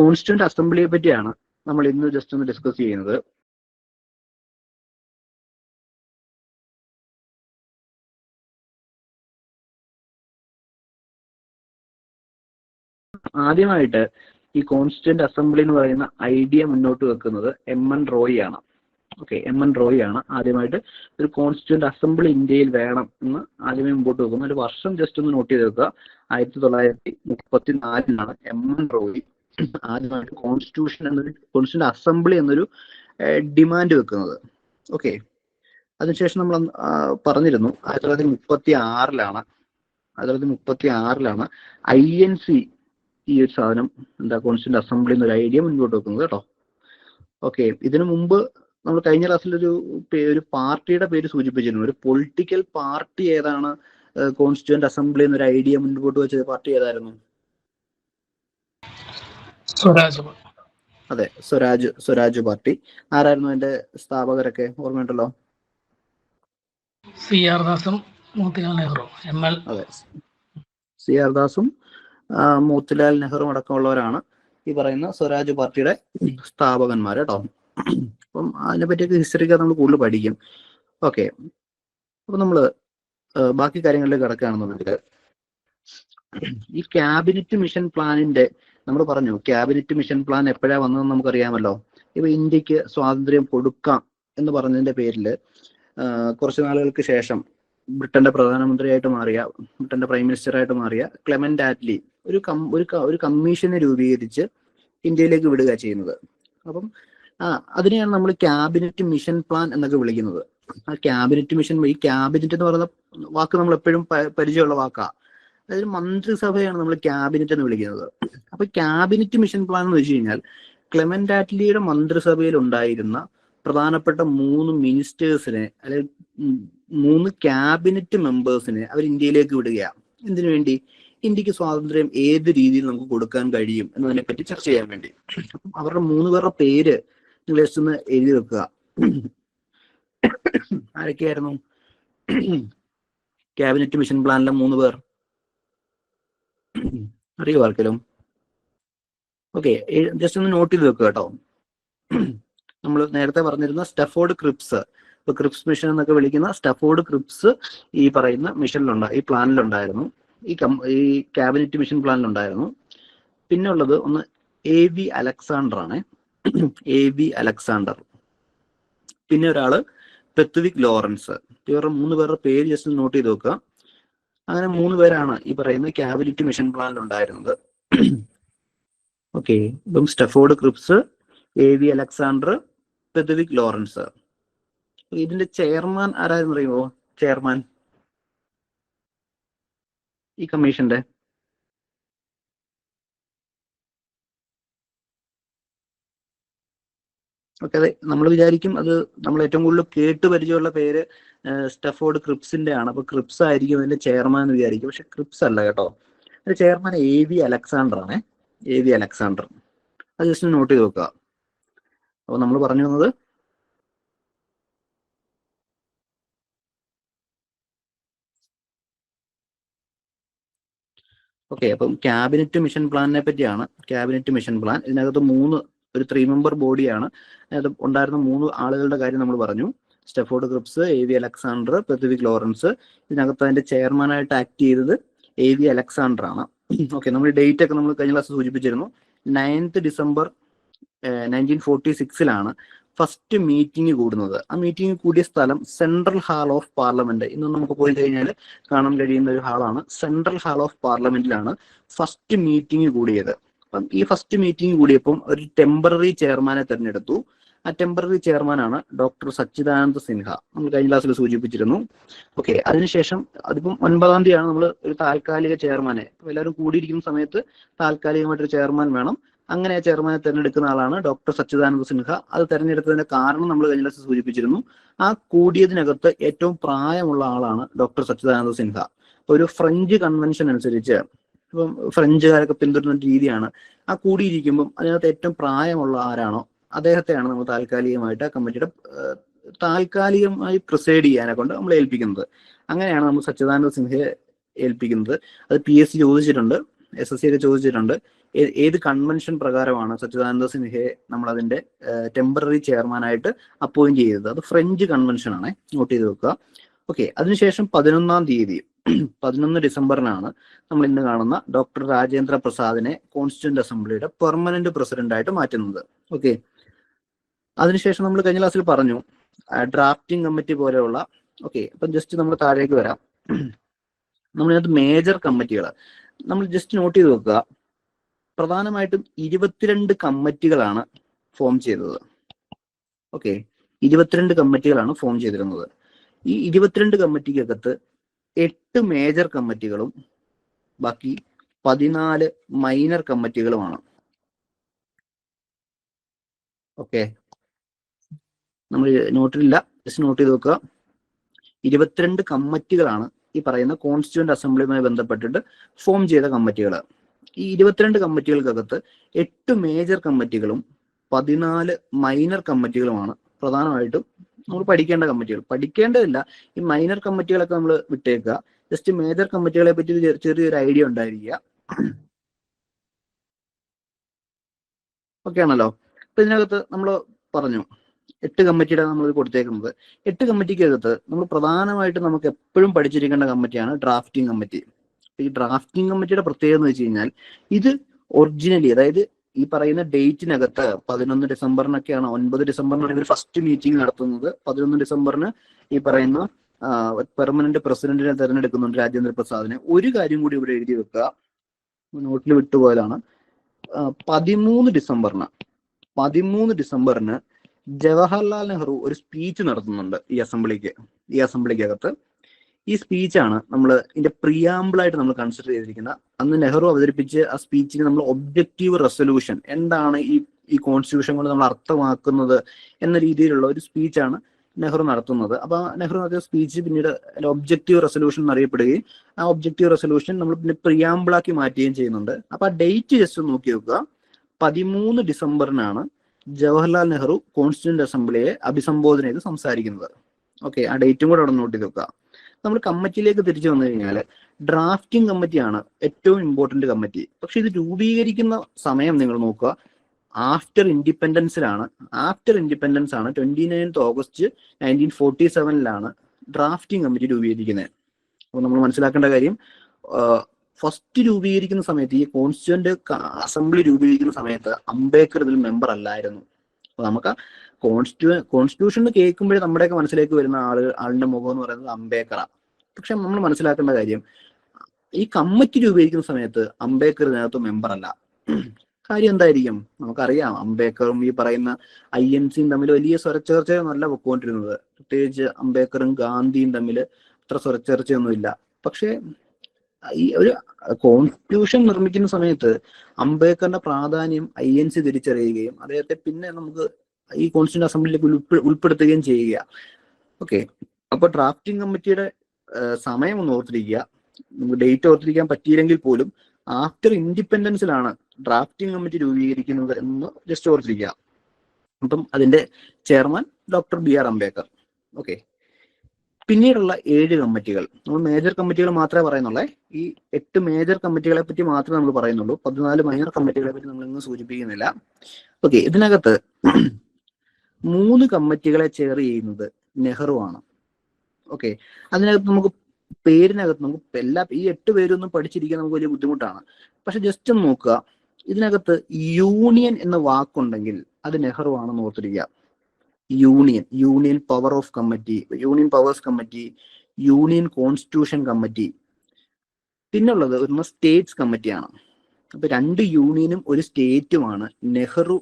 Constituent അസംബ്ലിയെ പറ്റിയാണ് നമ്മൾ ഇന്ന് ജസ്റ്റ് ഒന്ന് ഡിസ്കസ് ചെയ്യുന്നത്. ആദ്യമായിട്ട് ഈ കോൺസ്റ്റന്റ് അസംബ്ലി എന്ന് പറയുന്ന ഐഡിയ മുന്നോട്ട് വെക്കുന്നത് എം എൻ റോയി ആണ്. ഓക്കെ എം എൻ റോയി ആണ്. ആദ്യമായിട്ട് ഒരു കോൺസ്റ്റിറ്റ്യൂന്റ് അസംബ്ലി ഇന്ത്യയിൽ വേണം എന്ന് ആദ്യമേ മുമ്പോട്ട് വെക്കുന്നു. ഒരു വർഷം ജസ്റ്റ് ഒന്ന് നോട്ട് ചെയ്ത് വെക്കുക. ആയിരത്തി തൊള്ളായിരത്തി മുപ്പത്തി നാലിലാണ് എം എൻ റോയി ആദ്യമായിട്ട് കോൺസ്റ്റിറ്റ്യൂഷൻ എന്നൊരു കോൺസ്റ്റിറ്റ്യൂഷൻ അസംബ്ലി എന്നൊരു ഡിമാൻഡ് വെക്കുന്നത്. ഓക്കെ അതിനുശേഷം നമ്മൾ പറഞ്ഞിരുന്നു ആയിരത്തി തൊള്ളായിരത്തി മുപ്പത്തി ആറിലാണ് ആയിരത്തി തൊള്ളായിരത്തി മുപ്പത്തി ആറിലാണ് ഐ എൻ സി ഈ ഒരു സാധനം എന്താ കോൺസ്റ്റിറ്റ്യൂന്റ് അസംബ്ലി എന്നൊരു ഐഡിയ മുൻപോട്ട് വെക്കുന്നത് കേട്ടോ. ഓക്കെ ഇതിനു മുമ്പ് നമ്മൾ കഴിഞ്ഞ ക്ലാസ്സിൽ ഒരു ഒരു പാർട്ടിയുടെ പേര് സൂചിപ്പിച്ചിരുന്നു. ഒരു പൊളിറ്റിക്കൽ പാർട്ടി ഏതാണ് കോൺസ്റ്റിറ്റ്യൂന്റ് അസംബ്ലി എന്നൊരു ഐഡിയ മുൻപോട്ട് വെച്ച പാർട്ടി ഏതായിരുന്നു? സ്വരാജ് അതെ സ്വരാജ് സ്വരാജ് പാർട്ടി. ആരായിരുന്നു അതിന്റെ സ്ഥാപകരൊക്കെ? ഓർമ്മയുണ്ടല്ലോ? സി ആർ ദാസും മോത്തിലാൽ നെഹ്റു എം എൽ. അതെ. സി ആർ ദാസും മോത്തിലാൽ നെഹ്റു അടക്കമുള്ളവരാണ് ഈ പറയുന്ന സ്വരാജ് പാർട്ടിയുടെ സ്ഥാപകന്മാർ കേട്ടോ അപ്പം അതിനെ പറ്റിയൊക്കെ ഹിസ്റ്ററിക്ക് നമ്മൾ കൂടുതൽ പഠിക്കും. ഓക്കെ. അപ്പൊ നമ്മൾ ബാക്കി കാര്യങ്ങളിലേക്ക് കിടക്കുകയാണെന്നുണ്ടെങ്കിൽ ഈ ക്യാബിനറ്റ് മിഷൻ പ്ലാനിന്റെ നമ്മൾ പറഞ്ഞു ക്യാബിനറ്റ് മിഷൻ പ്ലാൻ എപ്പോഴാ വന്നതെന്ന് നമുക്കറിയാമല്ലോ. ഇപ്പൊ ഇന്ത്യയ്ക്ക് സ്വാതന്ത്ര്യം കൊടുക്കാം എന്ന് പറഞ്ഞതിന്റെ പേരിൽ കുറച്ചു നാളുകൾക്ക് ശേഷം ബ്രിട്ടന്റെ പ്രധാനമന്ത്രിയായിട്ട് മാറിയ ബ്രിട്ടന്റെ പ്രൈം മിനിസ്റ്റർ ആയിട്ട് മാറിയ ക്ലെമന്റ് ആറ്റ്ലി ഒരു കം ഒരു ഒരു കമ്മീഷനെ രൂപീകരിച്ച് ഇന്ത്യയിലേക്ക് വിടുക ചെയ്യുന്നത്. അപ്പം അതിനെയാണ് നമ്മൾ ക്യാബിനറ്റ് മിഷൻ പ്ലാൻ എന്നൊക്കെ വിളിക്കുന്നത്. ആ ക്യാബിനറ്റ് മിഷൻ ഈ ക്യാബിനറ്റ് എന്ന് പറയുന്ന വാക്ക് നമ്മൾ എപ്പോഴും പരിചയമുള്ള വാക്കാ. അതായത് മന്ത്രിസഭയാണ് നമ്മൾ ക്യാബിനറ്റ് എന്ന് വിളിക്കുന്നത്. അപ്പൊ ക്യാബിനറ്റ് മിഷൻ പ്ലാൻ എന്ന് വെച്ച് കഴിഞ്ഞാൽ ക്ലെമന്റ് ആറ്റ്ലിയുടെ മന്ത്രിസഭയിൽ ഉണ്ടായിരുന്ന പ്രധാനപ്പെട്ട മൂന്ന് മിനിസ്റ്റേഴ്സിനെ അല്ലെങ്കിൽ മൂന്ന് ക്യാബിനറ്റ് മെമ്പേഴ്സിനെ അവർ ഇന്ത്യയിലേക്ക് വിടുകയാണ്. എന്തിനു വേണ്ടി? ഇന്ത്യയ്ക്ക് സ്വാതന്ത്ര്യം ഏത് രീതിയിൽ നമുക്ക് കൊടുക്കാൻ കഴിയും എന്നതിനെ പറ്റി ചർച്ച ചെയ്യാൻ വേണ്ടി. അവരുടെ മൂന്ന് പേരുടെ പേര് നിങ്ങൾ ജസ്റ്റ് ഒന്ന് എഴുതി വെക്കുക. ആരൊക്കെയായിരുന്നു? ക്യാബിനറ്റ് മിഷൻ പ്ലാനിലെ മൂന്ന് പേർ. അറിയോ ആർക്കെങ്കിലും? ഓക്കെ ജസ്റ്റ് ഒന്ന് നോട്ട് ചെയ്ത് വെക്കുക കേട്ടോ. നമ്മൾ നേരത്തെ പറഞ്ഞിരുന്ന സ്റ്റഫോർഡ് ക്രിപ്സ് ഇപ്പൊ ക്രിപ്സ് മിഷൻ എന്നൊക്കെ വിളിക്കുന്ന സ്റ്റഫോർഡ് ക്രിപ്സ് ഈ പറയുന്ന മിഷനിലുണ്ട ഈ പ്ലാനിലുണ്ടായിരുന്നു ഈ കം ഈ ക്യാബിനറ്റ് മിഷൻ പ്ലാനിലുണ്ടായിരുന്നു പിന്നെ ഉള്ളത് ഒന്ന് എ വി അലക്സാണ്ടർ ആണ്. എ വി അലക്സാണ്ടർ പിന്നെ ഒരാൾ പെത്തുവിക് ലോറൻസ് ഇവരുടെ മൂന്ന് പേരുടെ പേര് ജസ്റ്റ് നോട്ട് ചെയ്ത് വെക്കുക അങ്ങനെ മൂന്ന് പേരാണ് ഈ പറയുന്ന ക്യാബിലിറ്റി മിഷൻ പ്ലാനിൽ ഉണ്ടായിരുന്നത്. ഓക്കെ ഇപ്പം Stafford Cripps A V Alexander Pethick Lawrence ഇതിന്റെ ചെയർമാൻ ആരായിരുന്നു അറിയുമോ? ചെയർമാൻ ഈ കമ്മീഷന്റെ ഓക്കെ അതെ. നമ്മൾ വിചാരിക്കും അത് നമ്മൾ ഏറ്റവും കൂടുതൽ കേട്ട് പരിചയമുള്ള പേര് സ്റ്റഫോർഡ് ക്രിപ്സിന്റെ ആണ്. അപ്പൊ ക്രിപ്സ് ആയിരിക്കും അതിന്റെ ചെയർമാൻ എന്ന് വിചാരിക്കും. പക്ഷെ ക്രിപ്സ് അല്ല കേട്ടോ. അതിന്റെ ചെയർമാൻ എ വി അലക്സാണ്ടർ ആണ്. A V Alexander. അത് ജസ്റ്റ് നോട്ട് ചെയ്ത് നോക്കുക. അപ്പൊ നമ്മൾ പറഞ്ഞു വന്നത് ഓക്കെ അപ്പം ക്യാബിനറ്റ് മിഷൻ പ്ലാനിനെ പറ്റിയാണ്. Cabinet mission plan. ഇതിനകത്ത് മൂന്ന് ഒരു ത്രീ മെമ്പർ ബോഡിയാണ് അത് ഉണ്ടായിരുന്ന മൂന്ന് ആളുകളുടെ കാര്യം നമ്മൾ പറഞ്ഞു. Stafford Cripps A V Alexander Pethick Lawrence ഇതിനകത്ത് അതിന്റെ ചെയർമാനായിട്ട് ആക്ട് ചെയ്തത് എ വി അലക്സാണ്ടർ ആണ്. ഓക്കെ നമ്മൾ ഡേറ്റ് ഒക്കെ നമ്മൾ കഴിഞ്ഞ ക്ലാസ് സൂചിപ്പിച്ചിരുന്നു. നയൻത്ത് ഡിസംബർ നയന്റീൻ ഫോർട്ടി സിക്സിലാണ് ഫസ്റ്റ് മീറ്റിംഗ് കൂടുന്നത്. ആ മീറ്റിംഗ് കൂടിയ സ്ഥലം സെൻട്രൽ ഹാൾ ഓഫ് പാർലമെന്റ് ഇന്ന് നമുക്ക് പോയി കഴിഞ്ഞാൽ കാണാൻ കഴിയുന്ന ഒരു ഹാളാണ് സെൻട്രൽ ഹാൾ ഓഫ് പാർലമെന്റിലാണ് ഫസ്റ്റ് മീറ്റിംഗ് കൂടിയത്. അപ്പം ഈ ഫസ്റ്റ് മീറ്റിംഗ് കൂടിയപ്പം ഒരു ടെമ്പററി ചെയർമാനെ തിരഞ്ഞെടുത്തു. ആ ടെമ്പററി ചെയർമാനാണ് ഡോക്ടർ സച്ചിദാനന്ദ സിൻഹ. നമ്മൾ കഴിഞ്ഞ ക്ലാസ്സിൽ സൂചിപ്പിച്ചിരുന്നു. ഓക്കെ അതിനുശേഷം അതിപ്പം ഒൻപതാം തീയതിയാണ് നമ്മൾ ഒരു താൽക്കാലിക ചെയർമാനെ എല്ലാവരും കൂടിയിരിക്കുന്ന സമയത്ത് താൽക്കാലികമായിട്ടൊരു ചെയർമാൻ വേണം. അങ്ങനെ ആ ചെയർമാനെ തിരഞ്ഞെടുക്കുന്ന ആളാണ് ഡോക്ടർ സച്ചിദാനന്ദ സിൻഹ. അത് തിരഞ്ഞെടുത്തതിന്റെ കാരണം നമ്മൾ കഴിഞ്ഞ ക്ലാസ്സിൽ സൂചിപ്പിച്ചിരുന്നു. ആ കൂടിയതിനകത്ത് ഏറ്റവും പ്രായമുള്ള ആളാണ് ഡോക്ടർ സച്ചിദാനന്ദ സിൻഹ. ഒരു ഫ്രഞ്ച് കൺവെൻഷൻ അനുസരിച്ച് ഇപ്പം ഫ്രഞ്ചുകാരൊക്കെ പിന്തുടരുന്ന രീതിയാണ്. ആ കൂടിയിരിക്കുമ്പം അതിനകത്ത് ഏറ്റവും പ്രായമുള്ള ആരാണോ അദ്ദേഹത്തെയാണ് നമ്മൾ താൽക്കാലികമായിട്ട് ആ കമ്മിറ്റിയുടെ താൽക്കാലികമായി പ്രിസൈഡ് ചെയ്യാനെ കൊണ്ട് നമ്മൾ ഏൽപ്പിക്കുന്നത്. അങ്ങനെയാണ് നമ്മൾ സച്ചിദാനന്ദ സിൻഹയെ ഏൽപ്പിക്കുന്നത്. അത് പി എസ് സി ചോദിച്ചിട്ടുണ്ട് എസ് എസ് സി ഒക്കെ ചോദിച്ചിട്ടുണ്ട്. ഏത് കൺവെൻഷൻ പ്രകാരമാണ് സച്ചിദാനന്ദ സിൻഹയെ നമ്മൾ അതിന്റെ ടെമ്പററി ചെയർമാനായിട്ട് അപ്പോയിന്റ് ചെയ്തത്? അത് ഫ്രഞ്ച് കൺവെൻഷൻ ആണ് നോട്ട് ചെയ്ത് വെക്കുക. ഓക്കെ അതിനുശേഷം പതിനൊന്നാം തീയതി പതിനൊന്ന് ഡിസംബറിനാണ് നമ്മൾ ഇന്ന് കാണുന്ന ഡോക്ടർ രാജേന്ദ്ര പ്രസാദിനെ കോൺസ്റ്റിറ്റ്യൂന്റ് അസംബ്ലിയുടെ പെർമനന്റ് പ്രസിഡന്റ് ആയിട്ട് മാറ്റുന്നത്. ഓക്കെ. അതിനുശേഷം നമ്മൾ കഴിഞ്ഞ ക്ലാസ്സിൽ പറഞ്ഞു ഡ്രാഫ്റ്റിംഗ് കമ്മിറ്റി പോലെയുള്ള ഓക്കെ അപ്പം ജസ്റ്റ് നമ്മൾ താഴേക്ക് വരാം. നമ്മൾ നമ്മളിതിനകത്ത് മേജർ കമ്മിറ്റികൾ. നമ്മൾ ജസ്റ്റ് നോട്ട് ചെയ്ത് വെക്കുക പ്രധാനമായിട്ടും ഇരുപത്തിരണ്ട് കമ്മിറ്റികളാണ് ഫോം ചെയ്തത്. ഓക്കെ ഇരുപത്തിരണ്ട് കമ്മിറ്റികളാണ് ഫോം ചെയ്തിരുന്നത്. ഈ ഇരുപത്തിരണ്ട് കമ്മിറ്റിക്കകത്ത് എട്ട് മേജർ കമ്മിറ്റികളും ബാക്കി പതിനാല് മൈനർ കമ്മിറ്റികളുമാണ്. ഓക്കെ നമ്മൾ നോട്ടിലില്ല ജസ്റ്റ് നോട്ട് ചെയ്ത് നോക്കുക ഇരുപത്തിരണ്ട് കമ്മിറ്റികളാണ് ഈ പറയുന്ന കോൺസ്റ്റിറ്റ്യൂന്റ് അസംബ്ലിയുമായി ബന്ധപ്പെട്ടിട്ട് ഫോം ചെയ്ത കമ്മിറ്റികൾ ഈ ഇരുപത്തിരണ്ട് കമ്മിറ്റികൾക്കകത്ത് എട്ട് മേജർ കമ്മിറ്റികളും പതിനാല് മൈനർ കമ്മിറ്റികളുമാണ് പ്രധാനമായിട്ടും നമ്മൾ പഠിക്കേണ്ട കമ്മിറ്റികൾ. പഠിക്കേണ്ടതില്ല ഈ മൈനർ കമ്മിറ്റികളൊക്കെ നമ്മൾ വിട്ടേക്കുക. ജസ്റ്റ് മേജർ കമ്മിറ്റികളെ പറ്റി ചെറിയൊരു ഐഡിയ ഉണ്ടായിരിക്കുക. ഓക്കെ ആണല്ലോ? അപ്പൊ ഇതിനകത്ത് നമ്മൾ പറഞ്ഞു എട്ട് കമ്മിറ്റിയുടെ നമ്മൾ കൊടുത്തേക്കുന്നത്. എട്ട് കമ്മിറ്റിക്കകത്ത് നമ്മൾ പ്രധാനമായിട്ട് നമുക്ക് എപ്പോഴും പഠിച്ചിരിക്കേണ്ട കമ്മിറ്റിയാണ് ഡ്രാഫ്റ്റിംഗ് കമ്മിറ്റി ഈ ഡ്രാഫ്റ്റിംഗ് കമ്മിറ്റിയുടെ പ്രത്യേകത എന്ന് വെച്ച് കഴിഞ്ഞാൽ ഇത് ഒറിജിനലി അതായത് ഈ പറയുന്ന ഡേറ്റിനകത്ത് പതിനൊന്ന് ഡിസംബറിനൊക്കെയാണ് ഒൻപത് ഡിസംബറിനാണ് ഇവർ ഫസ്റ്റ് മീറ്റിംഗ് നടത്തുന്നത്. പതിനൊന്ന് ഡിസംബറിന് ഈ പറയുന്ന പെർമനന്റ് പ്രസിഡന്റിനെ തെരഞ്ഞെടുക്കുന്നുണ്ട് രാജേന്ദ്ര പ്രസാദിനെ. ഒരു കാര്യം കൂടി ഇവിടെ എഴുതി വെക്കുക. നോട്ടിൽ വിട്ടുപോയതാണ് പതിമൂന്ന് ഡിസംബറിന് പതിമൂന്ന് ഡിസംബറിന് ജവഹർലാൽ നെഹ്റു ഒരു സ്പീച്ച് നടത്തുന്നുണ്ട് ഈ അസംബ്ലിക്ക് ഈ അസംബ്ലിക്കകത്ത്. ഈ സ്പീച്ചാണ് നമ്മൾ ഇതിന്റെ പ്രിയാമ്പിളായിട്ട് നമ്മൾ കൺസിഡർ ചെയ്തിരിക്കുന്ന അന്ന് നെഹ്റു അവതരിപ്പിച്ച് ആ സ്പീച്ചിന് നമ്മൾ ഒബ്ജക്റ്റീവ് റെസൊല്യൂഷൻ എന്താണ് ഈ ഈ കോൺസ്റ്റിറ്റ്യൂഷൻ കൊണ്ട് നമ്മൾ അർത്ഥമാക്കുന്നത് എന്ന രീതിയിലുള്ള ഒരു സ്പീച്ചാണ് നെഹ്റു നടത്തുന്നത്. അപ്പൊ നെഹ്റു നടത്തിയ സ്പീച്ച് പിന്നീട് ഒബ്ജക്റ്റീവ് റെസൊല്യൂഷൻ എന്നറിയപ്പെടുകയും ആ ഒബ്ജക്റ്റീവ് റെസൊല്യൂഷൻ നമ്മൾ പിന്നെ പ്രിയാമ്പിളാക്കി മാറ്റുകയും ചെയ്യുന്നുണ്ട്. അപ്പൊ ആ ഡേറ്റ് ജസ്റ്റ് നോക്കി നോക്കുക. പതിമൂന്ന് ഡിസംബറിനാണ് ജവഹർലാൽ നെഹ്റു കോൺസ്റ്റിറ്റ്യൂന്റ് അസംബ്ലിയെ അഭിസംബോധന ചെയ്ത് സംസാരിക്കുന്നത്. ഓക്കെ ആ ഡേറ്റും കൂടെ അവിടെ നോട്ട് ചെയ്ത് വെക്കുക. നമ്മൾ കമ്മിറ്റിയിലേക്ക് തിരിച്ചു വന്നു കഴിഞ്ഞാൽ ഡ്രാഫ്റ്റിംഗ് കമ്മിറ്റിയാണ് ഏറ്റവും ഇമ്പോർട്ടന്റ് കമ്മിറ്റി പക്ഷെ ഇത് രൂപീകരിക്കുന്ന സമയം നിങ്ങൾ നോക്കുക. ആഫ്റ്റർ ഇൻഡിപെൻഡൻസിലാണ് ആഫ്റ്റർ ഇൻഡിപെൻഡൻസ് ആണ് twenty ninth August nineteen forty സെവനിലാണ് drafting committee രൂപീകരിക്കുന്നത്. അപ്പോൾ നമ്മൾ മനസ്സിലാക്കേണ്ട കാര്യം ഫസ്റ്റ് രൂപീകരിക്കുന്ന സമയത്ത് ഈ കോൺസ്റ്റിറ്റ്യൂന്റ് അസംബ്ലി രൂപീകരിക്കുന്ന സമയത്ത് അംബേദ്കർ ഇതിൽ മെമ്പർ അല്ലായിരുന്നു. അപ്പൊ നമുക്ക് കോൺസ്റ്റിറ്റ്യൂ കോൺസ്റ്റിറ്റ്യൂഷൻ എന്ന് കേൾക്കുമ്പോഴേ നമ്മുടെയൊക്കെ മനസ്സിലേക്ക് വരുന്ന ആൾ ആളിന്റെ മുഖം എന്ന് പറയുന്നത് അംബേദ്കറാണ് പക്ഷെ നമ്മൾ മനസ്സിലാക്കേണ്ട കാര്യം ഈ കമ്മിറ്റി രൂപീകരിക്കുന്ന സമയത്ത് അംബേദ്കർ ഇതിനകത്ത് മെമ്പർ അല്ല. കാര്യം എന്തായിരിക്കും? നമുക്കറിയാം അംബേദ്കറും ഈ പറയുന്ന ഐ എൻ സിയും തമ്മിൽ വലിയ സ്വരച്ചേർച്ചയൊന്നുമല്ല പൊക്കോണ്ടിരുന്നത്. പ്രത്യേകിച്ച് അംബേദ്കറും ഗാന്ധിയും തമ്മിൽ അത്ര സ്വരച്ചേർച്ചയൊന്നുമില്ല പക്ഷേ ഈ ഒരു കോൺസ്റ്റിറ്റ്യൂഷൻ നിർമ്മിക്കുന്ന സമയത്ത് അംബേദ്കറിന്റെ പ്രാധാന്യം ഐ എൻ സി തിരിച്ചറിയുകയും അദ്ദേഹത്തെ പിന്നെ നമുക്ക് ഈ കോൺസ്റ്റിറ്റ്യൂഷൻ അസംബ്ലിയിലേക്ക് ഉൾപ്പെ- ഉൾപ്പെടുത്തുകയും ചെയ്യുക. ഓക്കെ അപ്പൊ ഡ്രാഫ്റ്റിംഗ് കമ്മിറ്റിയുടെ സമയം ഒന്ന് ഓർത്തിരിക്കുക. നമുക്ക് ഡേറ്റ് ഓർത്തിരിക്കാൻ പറ്റിയില്ലെങ്കിൽ പോലും ആഫ്റ്റർ ഇൻഡിപെൻഡൻസിലാണ് ഡ്രാഫ്റ്റിംഗ് കമ്മിറ്റി രൂപീകരിക്കുന്നത് എന്ന് ജസ്റ്റ് ഓർത്തിരിക്കുക. അപ്പം അതിന്റെ chairman doctor B R Ambedkar. Okay പിന്നീടുള്ള ഏഴ് കമ്മിറ്റികൾ നമ്മൾ മേജർ കമ്മിറ്റികൾ മാത്രമേ പറയുന്നുള്ളേ. ഈ എട്ട് മേജർ കമ്മിറ്റികളെ പറ്റി മാത്രമേ നമ്മൾ പറയുന്നുള്ളൂ. പതിനാല് മൈനർ കമ്മിറ്റികളെ പറ്റി നമ്മൾ ഇന്ന് സൂചിപ്പിക്കുന്നില്ല. ഓക്കെ ഇതിനകത്ത് മൂന്ന് കമ്മിറ്റികളെ ചെയർ ചെയ്യുന്നത് നെഹ്റു ആണ്. ഓക്കെ അതിനകത്ത് നമുക്ക് പേരിനകത്ത് നമുക്ക് എല്ലാ ഈ എട്ട് പേരൊന്നും പഠിച്ചിരിക്കാൻ നമുക്ക് വലിയ ബുദ്ധിമുട്ടാണ്. പക്ഷെ ജസ്റ്റ് ഒന്ന് നോക്കുക. ഇതിനകത്ത് യൂണിയൻ എന്ന വാക്കുണ്ടെങ്കിൽ അത് നെഹ്റു ആണെന്ന് ഓർത്തിരിക്കുക. Union union power of committee union powers committee union constitution committee പിന്നുള്ളത് ഒന്ന് സ്റ്റേറ്റ്സ് കമ്മിറ്റിയാണ് അപ്പൊ രണ്ട് യൂണിയനും ഒരു സ്റ്റേറ്റുമാണ് നെഹ്റു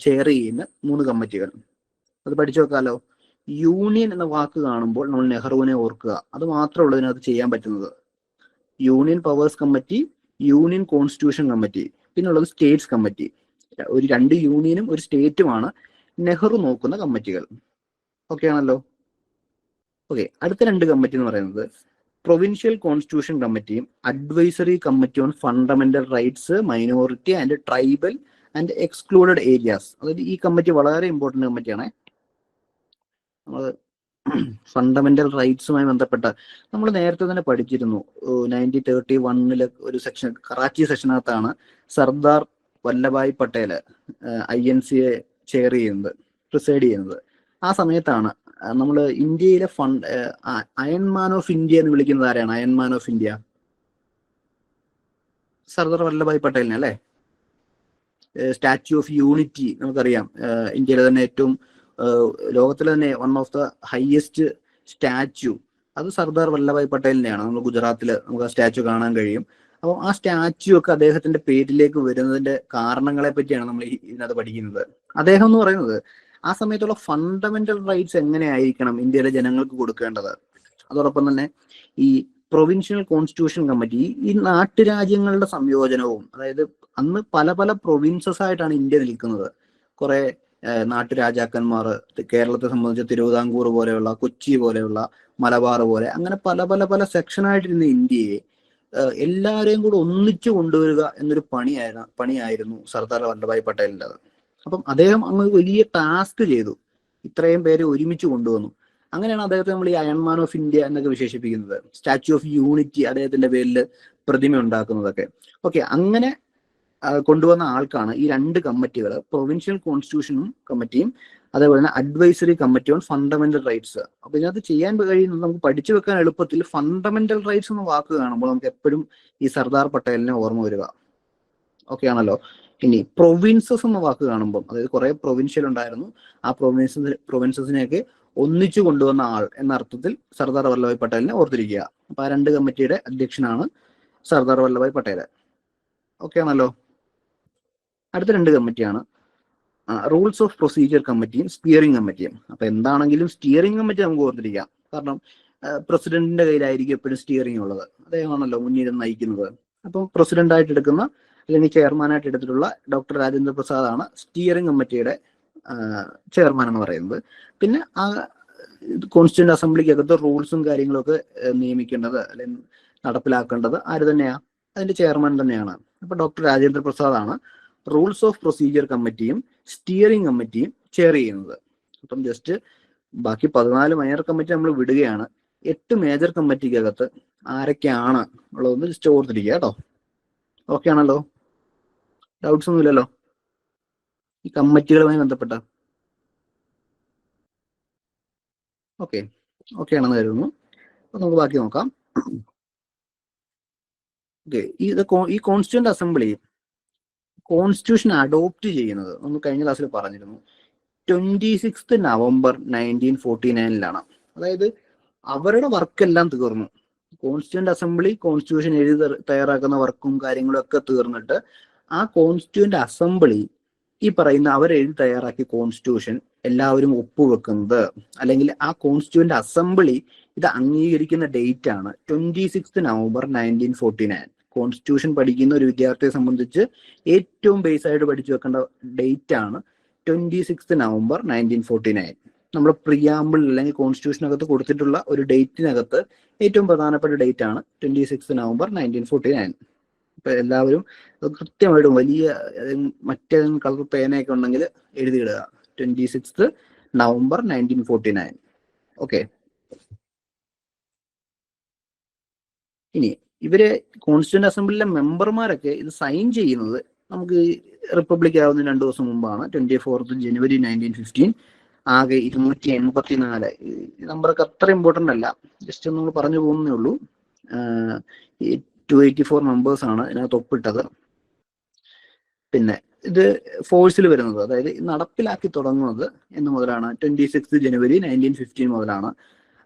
ചെയർ ചെയ്യുന്ന മൂന്ന് കമ്മിറ്റികൾ അത് പഠിച്ചു വെക്കാലോ യൂണിയൻ എന്ന വാക്ക് കാണുമ്പോൾ നമ്മൾ നെഹ്റുവിനെ ഓർക്കുക. അത് മാത്രമേ ഉള്ളൂ ഇതിനകത്ത് ചെയ്യാൻ പറ്റുന്നത്. Union powers committee union constitution committee പിന്നുള്ളത് സ്റ്റേറ്റ്സ് കമ്മിറ്റി ഒരു രണ്ട് യൂണിയനും ഒരു സ്റ്റേറ്റുമാണ് നെഹ്റു നോക്കുന്ന കമ്മിറ്റികൾ ഓക്കെ ആണല്ലോ? ഓക്കെ അടുത്ത രണ്ട് കമ്മിറ്റി എന്ന് പറയുന്നത് പ്രൊവിൻഷ്യൽ കോൺസ്റ്റിറ്റ്യൂഷൻ കമ്മിറ്റിയും advisory committee on fundamental rights minority and tribal and excluded areas അതായത് ഈ കമ്മിറ്റി വളരെ ഇമ്പോർട്ടന്റ് കമ്മിറ്റിയാണ് നമ്മൾ ഫണ്ടമെന്റൽ റൈറ്റ്സുമായി ബന്ധപ്പെട്ട നമ്മൾ നേരത്തെ തന്നെ പഠിച്ചിരുന്നു. നയന്റീൻ തേർട്ടി വണ്ണിലെ ഒരു സെക്ഷൻ കറാച്ചി സെഷനകത്താണ് സർദാർ വല്ലഭായ് പട്ടേൽ ഐ എൻ സിയെ ചെയർ ചെയ്യുന്നത് പ്രിസൈഡ് ചെയ്യുന്നത്. ആ സമയത്താണ് നമ്മൾ ഇന്ത്യയിലെ ഫണ്ട് അയൺമാൻ ഓഫ് ഇന്ത്യ എന്ന് വിളിക്കുന്നത് ആരാണ്? Iron man of India Sardar Vallabhbhai പട്ടേലിനെ അല്ലേ? സ്റ്റാച്യു ഓഫ് യൂണിറ്റി നമുക്കറിയാം. ഇന്ത്യയിലെ തന്നെ ഏറ്റവും ലോകത്തിലെ തന്നെ one of the highest statue അത് സർദാർ വല്ലഭായ് പട്ടേലിനെയാണ് നമ്മൾ ഗുജറാത്തിൽ നമുക്ക് ആ സ്റ്റാച്യു കാണാൻ കഴിയും. അപ്പോൾ ആ സ്റ്റാച്യു ഒക്കെ അദ്ദേഹത്തിന്റെ പേരിലേക്ക് വരുന്നതിന്റെ കാരണങ്ങളെ പറ്റിയാണ് നമ്മൾ ഇതിനകത്ത് പഠിക്കുന്നത്. അദ്ദേഹം എന്ന് പറയുന്നത് ആ സമയത്തുള്ള ഫണ്ടമെന്റൽ റൈറ്റ്സ് എങ്ങനെയായിരിക്കണം ഇന്ത്യയിലെ ജനങ്ങൾക്ക് കൊടുക്കേണ്ടത്? അതോടൊപ്പം തന്നെ ഈ പ്രൊവിൻഷ്യൽ കോൺസ്റ്റിറ്റ്യൂഷൻ കമ്മിറ്റി ഈ നാട്ടുരാജ്യങ്ങളുടെ സംയോജനവും അതായത് അന്ന് പല പല പ്രൊവിൻസസ് ആയിട്ടാണ് ഇന്ത്യ നിൽക്കുന്നത്. കുറെ നാട്ടുരാജാക്കന്മാർ കേരളത്തെ സംബന്ധിച്ച് തിരുവിതാംകൂർ പോലെയുള്ള കൊച്ചി പോലെയുള്ള മലബാർ പോലെ അങ്ങനെ പല പല പല സെക്ഷനായിട്ടിരുന്ന ഇന്ത്യയെ എല്ലാവരെയും കൂടെ ഒന്നിച്ചു കൊണ്ടുവരിക എന്നൊരു പണിയായിരുന്നു പണിയായിരുന്നു സർദാർ വല്ലഭായ് പട്ടേലിന്റെ അപ്പം അദ്ദേഹം അങ്ങ് വലിയ ടാസ്ക് ചെയ്തു. ഇത്രയും പേരെ ഒരുമിച്ച് കൊണ്ടുവന്നു. അങ്ങനെയാണ് അദ്ദേഹത്തെ നമ്മൾ ഈ അയൺമാൻ ഓഫ് ഇന്ത്യ എന്നൊക്കെ വിശേഷിപ്പിക്കുന്നത്. സ്റ്റാച്യു ഓഫ് യൂണിറ്റി അദ്ദേഹത്തിന്റെ പേരിൽ പ്രതിമ ഉണ്ടാക്കുന്നതൊക്കെ ഓക്കെ അങ്ങനെ കൊണ്ടുവന്ന ആൾക്കാണ് ഈ രണ്ട് കമ്മിറ്റികൾ പ്രൊവിൻഷ്യൽ കോൺസ്റ്റിറ്റ്യൂഷനും കമ്മിറ്റിയും അതേപോലെ തന്നെ advisory committee on fundamental rights അപ്പൊ ഇതിനകത്ത് ചെയ്യാൻ കഴിയുന്നത് നമുക്ക് പഠിച്ചു വെക്കാൻ എളുപ്പത്തിൽ ഫണ്ടമെന്റൽ റൈറ്റ്സ് എന്ന വാക്ക് കാണുമ്പോൾ നമുക്ക് എപ്പോഴും ഈ സർദാർ പട്ടേലിനെ ഓർമ്മ വരിക. ഓക്കെ ആണല്ലോ? ഇനി പ്രൊവിൻസസ് എന്ന വാക്ക് കാണുമ്പോൾ അതായത് കുറെ പ്രൊവിൻഷ്യൽ ഉണ്ടായിരുന്നു. ആ പ്രൊവിൻസസ് പ്രൊവിൻസസിനെയൊക്കെ ഒന്നിച്ചു കൊണ്ടുവന്ന ആൾ എന്ന അർത്ഥത്തിൽ സർദാർ വല്ലഭായ് പട്ടേലിനെ ഓർത്തിരിക്കുക. അപ്പൊ ആ രണ്ട് കമ്മിറ്റിയുടെ അധ്യക്ഷനാണ് സർദാർ വല്ലഭായ് പട്ടേൽ ഓക്കെ ആണല്ലോ? അടുത്ത രണ്ട് കമ്മിറ്റിയാണ്. റൂൾസ് ഓഫ് പ്രൊസീജിയർ കമ്മിറ്റിയും സ്റ്റിയറിംഗ് കമ്മിറ്റിയും അപ്പൊ എന്താണെങ്കിലും സ്റ്റിയറിംഗ് കമ്മിറ്റി നമുക്ക് ഓർത്തിരിക്കാം. കാരണം പ്രസിഡന്റിന്റെ കയ്യിലായിരിക്കും എപ്പോഴും സ്റ്റിയറിംഗ് ഉള്ളത്. അദ്ദേഹമാണല്ലോ മുന്നിൽ നയിക്കുന്നത്. അപ്പോൾ പ്രസിഡന്റ് ആയിട്ട് എടുക്കുന്ന അല്ലെങ്കിൽ ചെയർമാനായിട്ട് എടുത്തിട്ടുള്ള ഡോക്ടർ രാജേന്ദ്ര പ്രസാദ് ആണ് സ്റ്റിയറിംഗ് കമ്മിറ്റിയുടെ ചെയർമാൻ എന്ന് പറയുന്നത്. പിന്നെ ആ കോൺസ്റ്റിറ്റ്യൂന്റ് അസംബ്ലിക്കകത്ത് റൂൾസും കാര്യങ്ങളൊക്കെ നിയമിക്കേണ്ടത് അല്ലെങ്കിൽ നടപ്പിലാക്കേണ്ടത് ആര് തന്നെയാ? അതിന്റെ ചെയർമാൻ തന്നെയാണ്. അപ്പൊ ഡോക്ടർ രാജേന്ദ്ര പ്രസാദ് ആണ്. റൂൾസ് ഓഫ് പ്രൊസീജിയർ കമ്മിറ്റിയും സ്റ്റിയറിംഗ് കമ്മിറ്റിയും ചെയർ ചെയ്യുന്നത്. അപ്പം ജസ്റ്റ് ബാക്കി പതിനാല് മൈനർ കമ്മിറ്റി നമ്മൾ വിടുകയാണ്. എട്ട് മേജർ കമ്മിറ്റിക്കകത്ത് ആരൊക്കെയാണ് ഉള്ളതെന്ന് ജസ്റ്റ് ഓർത്തിരിക്കുക കേട്ടോ. ഓക്കെ ആണല്ലോ? ഡൗട്ട്സ് ഒന്നും ഇല്ലല്ലോ? ഈ കമ്മിറ്റികളുമായി ബന്ധപ്പെട്ട? ഓക്കെ ഓക്കെ ആണെന്ന് കരുതുന്നു. അപ്പൊ നമുക്ക് ബാക്കി നോക്കാം. ഓക്കെ ഈ കോൺസ്റ്റിറ്റ്യൂന്റ് അസംബ്ലി കോൺസ്റ്റിറ്റ്യൂഷൻ അഡോപ്റ്റ് ചെയ്യുന്നത്. നമ്മൾ കഴിഞ്ഞ ക്ലാസ്സിൽ പറഞ്ഞിരുന്നു. Twenty six November nineteen forty നയനിലാണ് അതായത് അവരുടെ വർക്കെല്ലാം തീർന്നു. കോൺസ്റ്റിറ്റ്യൂന്റ് അസംബ്ലി കോൺസ്റ്റിറ്റ്യൂഷൻ എഴുതി തയ്യാറാക്കുന്ന വർക്കും കാര്യങ്ങളും ഒക്കെ തീർന്നിട്ട് ആ കോൺസ്റ്റിറ്റ്യൂന്റ് അസംബ്ലി ഈ പറയുന്ന അവരെഴുതി തയ്യാറാക്കിയ കോൺസ്റ്റിറ്റ്യൂഷൻ എല്ലാവരും ഒപ്പുവെക്കുന്നത്. അല്ലെങ്കിൽ ആ കോൺസ്റ്റിറ്റ്യൂന്റ് അസംബ്ലി ഇത് അംഗീകരിക്കുന്ന ഡേറ്റ് ആണ് twenty six November nineteen forty nine constitution പഠിക്കുന്ന ഒരു വിദ്യാർത്ഥിയെ സംബന്ധിച്ച് ഏറ്റവും ബേസ് ആയിട്ട് പഠിച്ചു വെക്കേണ്ട ഡേറ്റ് ആണ് twenty six November nineteen forty nine നമ്മുടെ പ്രിയാമ്പിൾ അല്ലെങ്കിൽ കോൺസ്റ്റിറ്റ്യൂഷനകത്ത് കൊടുത്തിട്ടുള്ള ഒരു ഡേറ്റിനകത്ത് ഏറ്റവും പ്രധാനപ്പെട്ട ഡേറ്റ് ആണ് twenty six November nineteen forty nine ഇപ്പൊ എല്ലാവരും കൃത്യമായിട്ടും വലിയ മറ്റേ കളർ പേനയൊക്കെ ഉണ്ടെങ്കിൽ എഴുതിയിടുക. Twenty six November nineteen forty nine okay ഇനി ഇവർ കോൺസ്റ്റിറ്റ്യൂന്റ് അസംബ്ലിയിലെ മെമ്പർമാരൊക്കെ ഇത് സൈൻ ചെയ്യുന്നത് നമുക്ക് റിപ്പബ്ലിക് ആവുന്ന രണ്ടു ദിവസം മുമ്പാണ്. Twenty fourth January nineteen fifteen ആകെ ഇരുന്നൂറ്റി എൺപത്തി നാല് നമ്പറൊക്കെ അത്ര ഇമ്പോർട്ടന്റ് അല്ല. ജസ്റ്റ് നമ്മൾ പറഞ്ഞു പോകുന്നേ ഉള്ളൂ. ടു എയ്റ്റി ഫോർ മെമ്പേഴ്സ് ആണ് ഇതിനകത്ത് ഒപ്പിട്ടത്. പിന്നെ ഇത് ഫോഴ്സിൽ വരുന്നത്. അതായത് നടപ്പിലാക്കി തുടങ്ങുന്നത് എന്ന് മുതലാണ്. Twenty six January nineteen fifteen മുതലാണ്.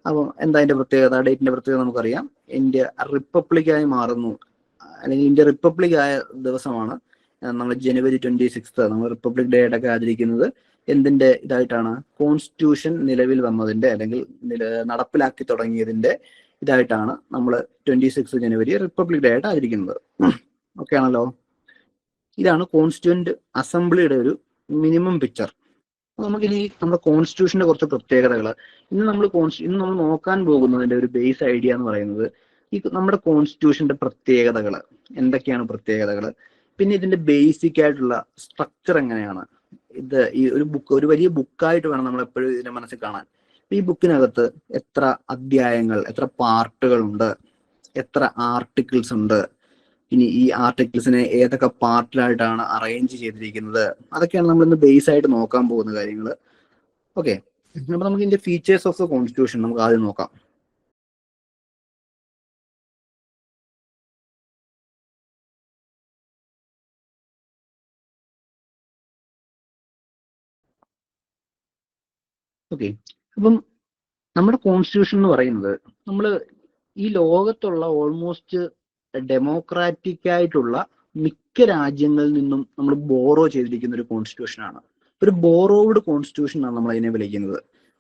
അപ്പം എന്താ അതിന്റെ പ്രത്യേകത? ഡേറ്റിന്റെ പ്രത്യേകത നമുക്കറിയാം. ഇന്ത്യ റിപ്പബ്ലിക്കായി മാറുന്നു. അല്ലെങ്കിൽ ഇന്ത്യ റിപ്പബ്ലിക് ആയ ദിവസമാണ് നമ്മൾ ജനുവരി ട്വന്റി സിക്സ് നമ്മൾ റിപ്പബ്ലിക് ഡേ ആയിട്ടൊക്കെ ആചരിക്കുന്നത് എന്തിന്റെ ഇതായിട്ടാണ്? കോൺസ്റ്റിറ്റ്യൂഷൻ നിലവിൽ വന്നതിന്റെ അല്ലെങ്കിൽ നടപ്പിലാക്കി തുടങ്ങിയതിന്റെ ഇതായിട്ടാണ് നമ്മൾ twenty six January republic day ആയിട്ട് ആചരിക്കുന്നത്. ഓക്കെ ആണല്ലോ? ഇതാണ് കോൺസ്റ്റിറ്റ്യൂന്റ് അസംബ്ലിയുടെ ഒരു മിനിമം പിക്ചർ. നമുക്കിനി നമ്മുടെ കോൺസ്റ്റിറ്റ്യൂഷന്റെ കുറച്ച് പ്രത്യേകതകൾ ഇന്ന് നമ്മൾ ഇന്ന് നമ്മൾ നോക്കാൻ പോകുന്നതിന്റെ ഒരു ബേസ് ഐഡിയ എന്ന് പറയുന്നത് ഈ നമ്മുടെ കോൺസ്റ്റിറ്റ്യൂഷന്റെ പ്രത്യേകതകൾ എന്തൊക്കെയാണ് പ്രത്യേകതകൾ പിന്നെ ഇതിന്റെ ബേസിക് ആയിട്ടുള്ള സ്ട്രക്ചർ എങ്ങനെയാണ്? ഇത് ഈ ഒരു ബുക്ക് ഒരു വലിയ ബുക്കായിട്ട് വേണം നമ്മൾ എപ്പോഴും ഇതിന്റെ മനസ്സിൽ കാണാൻ. ഈ ബുക്കിനകത്ത് എത്ര അധ്യായങ്ങൾ എത്ര പാർട്ടുകൾ ഉണ്ട് എത്ര ആർട്ടിക്കിൾസ് ഉണ്ട് ഇനി ഈ ആർട്ടിക്കിൾസിനെ ഏതൊക്കെ പാർട്ടിലായിട്ടാണ് അറേഞ്ച് ചെയ്തിരിക്കുന്നത്? അതൊക്കെയാണ് നമ്മൾ ഇന്ന് ബേസ് ആയിട്ട് നോക്കാൻ പോകുന്ന കാര്യങ്ങൾ. ഓക്കെ അപ്പൊ നമുക്ക് ഇതിന്റെ ഫീച്ചേഴ്സ് ഓഫ് ദ കോൺസ്റ്റിറ്റ്യൂഷൻ നമുക്ക് ആദ്യം നോക്കാം. ഓക്കെ അപ്പം നമ്മുടെ കോൺസ്റ്റിറ്റ്യൂഷൻ എന്ന് പറയുന്നത് നമ്മൾ ഈ ലോകത്തുള്ള ഓൾമോസ്റ്റ് ഡെമോക്രാറ്റിക് ആയിട്ടുള്ള മിക്ക രാജ്യങ്ങളിൽ നിന്നും നമ്മൾ ബോറോ ചെയ്തിരിക്കുന്ന ഒരു കോൺസ്റ്റിറ്റ്യൂഷൻ ആണ്. ഒരു ബോറോവിഡ് കോൺസ്റ്റിറ്റ്യൂഷൻ ആണ് നമ്മൾ അതിനെ വിളിക്കുന്നത്.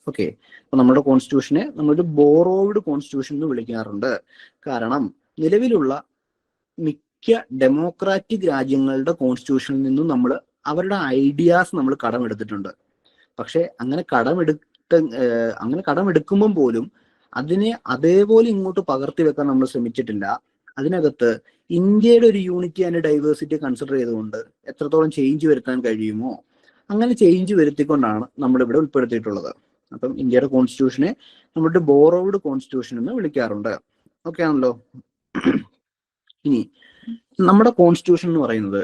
ഓക്കെ അപ്പൊ നമ്മുടെ കോൺസ്റ്റിറ്റ്യൂഷനെ നമ്മളൊരു ബോറോവിഡ് കോൺസ്റ്റിറ്റ്യൂഷൻ എന്ന് വിളിക്കാറുണ്ട്. കാരണം നിലവിലുള്ള മിക്ക ഡെമോക്രാറ്റിക് രാജ്യങ്ങളുടെ കോൺസ്റ്റിറ്റ്യൂഷനിൽ നിന്നും നമ്മൾ അവരുടെ ഐഡിയാസ് നമ്മൾ കടമെടുത്തിട്ടുണ്ട്. പക്ഷെ അങ്ങനെ കടമെടുത്ത അങ്ങനെ കടമെടുക്കുമ്പം പോലും അതിനെ അതേപോലെ ഇങ്ങോട്ട് പകർത്തി വെക്കാൻ നമ്മൾ ശ്രമിച്ചിട്ടില്ല. അതിനകത്ത് ഇന്ത്യയുടെ ഒരു യൂണിറ്റി ആൻഡ് ഡൈവേഴ്സിറ്റി കൺസിഡർ ചെയ്തുകൊണ്ട് എത്രത്തോളം ചേഞ്ച് വരുത്താൻ കഴിയുമോ അങ്ങനെ ചേഞ്ച് വരുത്തിക്കൊണ്ടാണ് നമ്മളിവിടെ ഉൾപ്പെടുത്തിയിട്ടുള്ളത്. അപ്പം ഇന്ത്യയുടെ കോൺസ്റ്റിറ്റ്യൂഷനെ നമ്മുടെ ബോറോഡ് കോൺസ്റ്റിറ്റ്യൂഷൻ എന്ന് വിളിക്കാറുണ്ട്. ഓക്കെ ആണല്ലോ? ഇനി നമ്മുടെ കോൺസ്റ്റിറ്റ്യൂഷൻ എന്ന് പറയുന്നത്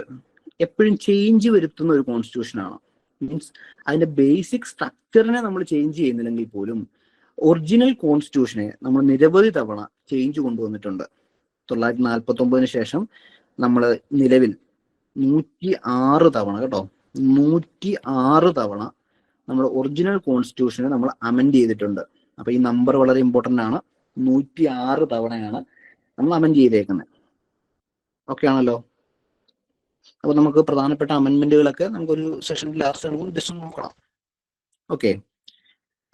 എപ്പോഴും ചേഞ്ച് വരുത്തുന്ന ഒരു കോൺസ്റ്റിറ്റ്യൂഷൻ ആണ്. മീൻസ് അതിന്റെ ബേസിക് സ്ട്രക്ചറിനെ നമ്മൾ ചേഞ്ച് ചെയ്യുന്നില്ലെങ്കിൽ പോലും ഒറിജിനൽ കോൺസ്റ്റിറ്റ്യൂഷനെ നമ്മൾ നിരവധി തവണ ചേഞ്ച് കൊണ്ടുവന്നിട്ടുണ്ട്. തൊള്ളായിരത്തി നാൽപ്പത്തി ഒമ്പതിന് ശേഷം നമ്മൾ നിലവിൽ നൂറ്റി ആറ് തവണ കേട്ടോ നൂറ്റി ആറ് തവണ നമ്മൾ ഒറിജിനൽ കോൺസ്റ്റിറ്റ്യൂഷനെ നമ്മൾ അമെൻഡ് ചെയ്തിട്ടുണ്ട്. അപ്പൊ ഈ നമ്പർ വളരെ ഇമ്പോർട്ടന്റ് ആണ്. നൂറ്റി ആറ് തവണയാണ് നമ്മൾ അമെൻഡ് ചെയ്തേക്കുന്നത്. ഓക്കെ ആണല്ലോ? അപ്പൊ നമുക്ക് പ്രധാനപ്പെട്ട അമെൻമെന്റുകളൊക്കെ നമുക്കൊരു സെഷൻ ലാസ്റ്റ് നമുക്ക് ജസ്റ്റ് നോക്കണം. ഓക്കെ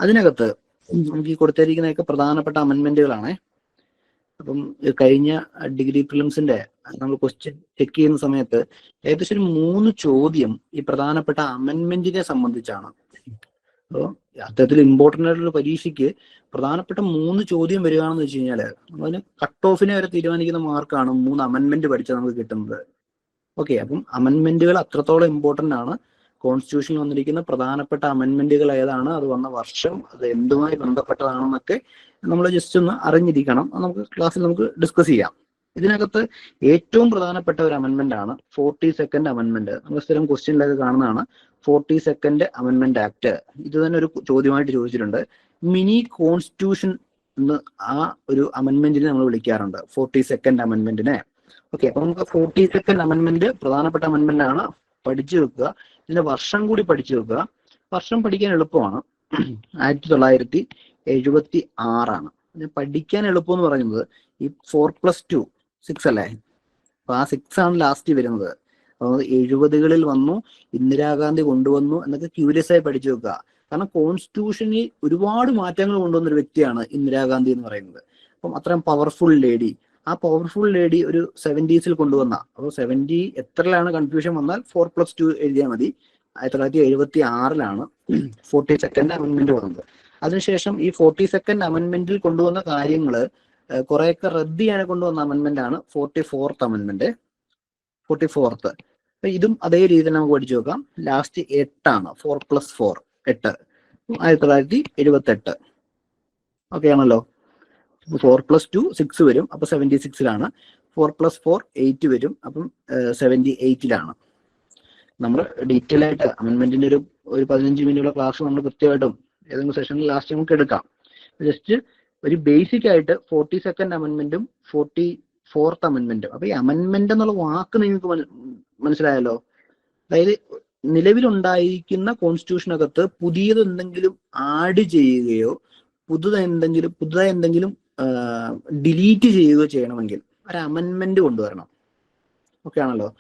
അതിനകത്ത് നമുക്ക് ഈ കൊടുത്തിരിക്കുന്നതൊക്കെ പ്രധാനപ്പെട്ട അമെൻമെന്റുകളാണ് അപ്പം കഴിഞ്ഞ ഡിഗ്രി പ്രിലിംസിന്റെ നമ്മൾ ക്വസ്റ്റ്യൻ ചെക്ക് ചെയ്യുന്ന സമയത്ത് ഏകദേശം ഒരു മൂന്ന് ചോദ്യം ഈ പ്രധാനപ്പെട്ട അമെന്മെന്റിനെ സംബന്ധിച്ചാണ്. അപ്പോൾ അത്തരത്തിൽ ഇമ്പോർട്ടന്റ് ആയിട്ടുള്ള പരീക്ഷയ്ക്ക് പ്രധാനപ്പെട്ട മൂന്ന് ചോദ്യം വരികയാണെന്ന് വെച്ച് കഴിഞ്ഞാൽ അതിന് കട്ട് ഓഫിനെ വരെ തീരുമാനിക്കുന്ന മാർക്കാണ് മൂന്ന് അമെന്മെന്റ് പഠിച്ചാൽ നമുക്ക് കിട്ടുന്നത്. ഓക്കെ അപ്പം അമെന്മെന്റുകൾ അത്രത്തോളം ഇമ്പോർട്ടന്റ് ആണ്. കോൺസ്റ്റിറ്റ്യൂഷനിൽ വന്നിരിക്കുന്ന പ്രധാനപ്പെട്ട അമെന്മെന്റുകൾ ഏതാണ്? അത് വന്ന വർഷം അത് എന്തുമായി ബന്ധപ്പെട്ടതാണെന്നൊക്കെ നമ്മൾ ജസ്റ്റ് ഒന്ന് അറിഞ്ഞിരിക്കണം. നമുക്ക് ക്ലാസ്സിൽ നമുക്ക് ഡിസ്കസ് ചെയ്യാം. ഇതിനകത്ത് ഏറ്റവും പ്രധാനപ്പെട്ട ഒരു അമെൻമെന്റ് ആണ് ഫോർട്ടി സെക്കൻഡ് അമെൻമെന്റ് നമ്മൾ സ്ഥിരം ക്വസ്റ്റ്യനിലൊക്കെ കാണുന്നതാണ് ഫോർട്ടി സെക്കൻഡ് അമെൻമെന്റ് ആക്ട് ഇത് തന്നെ ഒരു ചോദ്യമായിട്ട് ചോദിച്ചിട്ടുണ്ട്. മിനി കോൺസ്റ്റിറ്റ്യൂഷൻ എന്ന് ആ ഒരു അമെൻമെന്റിനെ നമ്മൾ വിളിക്കാറുണ്ട്. ഫോർട്ടി സെക്കൻഡ് അമെൻമെന്റിനെ ഓക്കെ അപ്പൊ നമുക്ക് ഫോർട്ടി സെക്കൻഡ് അമെൻമെന്റ് പ്രധാനപ്പെട്ട അമെൻമെന്റ് ആണ്. പഠിച്ചു വെക്കുക. ഇതിന്റെ വർഷം കൂടി പഠിച്ചു വെക്കുക. വർഷം പഠിക്കാൻ എളുപ്പമാണ്. ആയിരത്തി തൊള്ളായിരത്തി എഴുപത്തി ആറാണ് പഠിക്കാൻ എളുപ്പം എന്ന് പറയുന്നത് ഈ ഫോർ പ്ലസ് ടു സിക്സ് അല്ലേ? അപ്പൊ ആ സിക്സ് ആണ് ലാസ്റ്റ് വരുന്നത്. അപ്പോൾ എഴുപതുകളിൽ വന്നു ഇന്ദിരാഗാന്ധി കൊണ്ടുവന്നു എന്നൊക്കെ ക്യൂരിയസ് ആയി പഠിച്ചു വെക്കുക. കാരണം കോൺസ്റ്റിറ്റ്യൂഷനിൽ ഒരുപാട് മാറ്റങ്ങൾ കൊണ്ടുവന്ന ഒരു വ്യക്തിയാണ് ഇന്ദിരാഗാന്ധി എന്ന് പറയുന്നത്. അപ്പം അത്രയും പവർഫുൾ ലേഡി ആ പവർഫുൾ ലേഡി ഒരു സെവന്റീസിൽ കൊണ്ടുവന്ന. അപ്പോൾ സെവന്റി എത്രയിലാണ് കൺഫ്യൂഷൻ വന്നാൽ ഫോർ പ്ലസ് ടു എഴുതിയാൽ മതി. ആയിരത്തി തൊള്ളായിരത്തി എഴുപത്തി ആറിലാണ് ഫോർട്ടി സെക്കൻഡ് അമെന്റ്മെന്റ് വന്നത്. അതിനുശേഷം ഈ ഫോർട്ടി സെക്കൻഡ് അമെന്റ്മെന്റിൽ കൊണ്ടുവന്ന കാര്യങ്ങൾ കുറെയൊക്കെ റദ്ദ് ചെയ്യാൻ കൊണ്ടുവന്ന അമെന്റ്മെന്റ് ആണ് forty fourth amendment forty fourth അപ്പൊ ഇതും അതേ രീതിയിൽ നമുക്ക് പഠിച്ചു നോക്കാം. ലാസ്റ്റ് എട്ടാണ് ഫോർ പ്ലസ് ഫോർ എട്ട്. ആയിരത്തി തൊള്ളായിരത്തി എഴുപത്തി എട്ട് ഓക്കെ ആണല്ലോ. ഫോർ പ്ലസ് ടു സിക്സ് വരും. അപ്പൊ സെവന്റി സിക്സിലാണ് ഫോർ പ്ലസ് ഫോർ എയ്റ്റ് വരും. അപ്പം സെവന്റി എയ്റ്റിലാണ് നമ്മൾ ഡീറ്റെയിൽ ആയിട്ട് അമെന്റ്മെന്റിന്റെ ഒരു ഒരു പതിനഞ്ച് മിനിറ്റുള്ള ക്ലാസ് നമ്മൾ കൃത്യമായിട്ടും ഏതെങ്കിലും സെഷനിൽ ലാസ്റ്റ് നമുക്ക് എടുക്കാം. ജസ്റ്റ് ഒരു ബേസിക് ആയിട്ട് ഫോർട്ടി സെക്കൻഡ് അമെന്റ്മെന്റും ഫോർട്ടി ഫോർത്ത് അമെന്റ്മെന്റും അപ്പൊ ഈ അമെന്റ്മെന്റ് എന്നുള്ള വാക്ക് നിങ്ങൾക്ക് മന- മനസ്സിലായല്ലോ? അതായത് നിലവിലുണ്ടായിരിക്കുന്ന കോൺസ്റ്റിറ്റ്യൂഷനകത്ത് പുതിയത് എന്തെങ്കിലും ആഡ് ചെയ്യുകയോ പുതുതായി എന്തെങ്കിലും പുതുതായി എന്തെങ്കിലും ഡിലീറ്റ് ചെയ്യുകയോ ചെയ്യണമെങ്കിൽ ഒരു അമെന്റ്മെന്റ് കൊണ്ടുവരണം. ഓക്കെ ആണല്ലോ?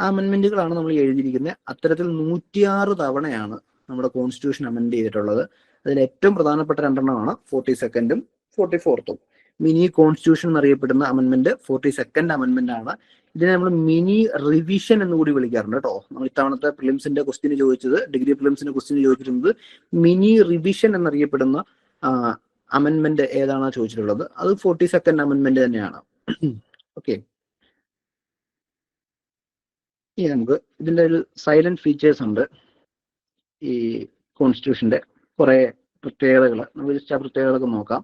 ആ അമെന്റ്മെന്റുകളാണ് നമ്മൾ എഴുതിയിരിക്കുന്നത്. അത്തരത്തിൽ നൂറ്റിയാറ് തവണയാണ് നമ്മുടെ കോൺസ്റ്റിറ്റ്യൂഷൻ അമെൻഡ് ചെയ്തിട്ടുള്ളത്. അതിൽ ഏറ്റവും പ്രധാനപ്പെട്ട രണ്ടെണ്ണമാണ് ഫോർട്ടി സെക്കൻഡും ഫോർട്ടി ഫോർത്തും മിനി കോൺസ്റ്റിറ്റ്യൂഷൻ എന്നറിയപ്പെടുന്ന അമെൻമെന്റ് ഫോർട്ടി സെക്കൻഡ് അമെൻമെന്റ് ആണ്. ഇതിനെ നമ്മൾ മിനി റിവിഷൻ എന്ന് കൂടി വിളിക്കാറുണ്ട് കേട്ടോ. നമ്മൾ ഇത്തവണത്തെ പ്രിലിംസിന്റെ ക്വസ്റ്റിന് ചോദിച്ചത് ഡിഗ്രി പ്രിലിംസിന്റെ ക്വസ്റ്റിന് ചോദിച്ചിരുന്നത് മിനി റിവിഷൻ എന്നറിയപ്പെടുന്ന അമെൻമെന്റ് ഏതാണോ ചോദിച്ചിട്ടുള്ളത്. അത് ഫോർട്ടി സെക്കൻഡ് അമെൻമെന്റ് തന്നെയാണ്. ഓക്കെ ഇനി നമുക്ക് ഇതിന്റെ ഒരു സൈലന്റ് ഫീച്ചേഴ്സ് ഉണ്ട്. ഈ കോൺസ്റ്റിറ്റ്യൂഷന്റെ കുറെ പ്രത്യേകതകൾ നമുക്ക് ജസ്റ്റ് ആ പ്രത്യേകതകളൊക്കെ നോക്കാം.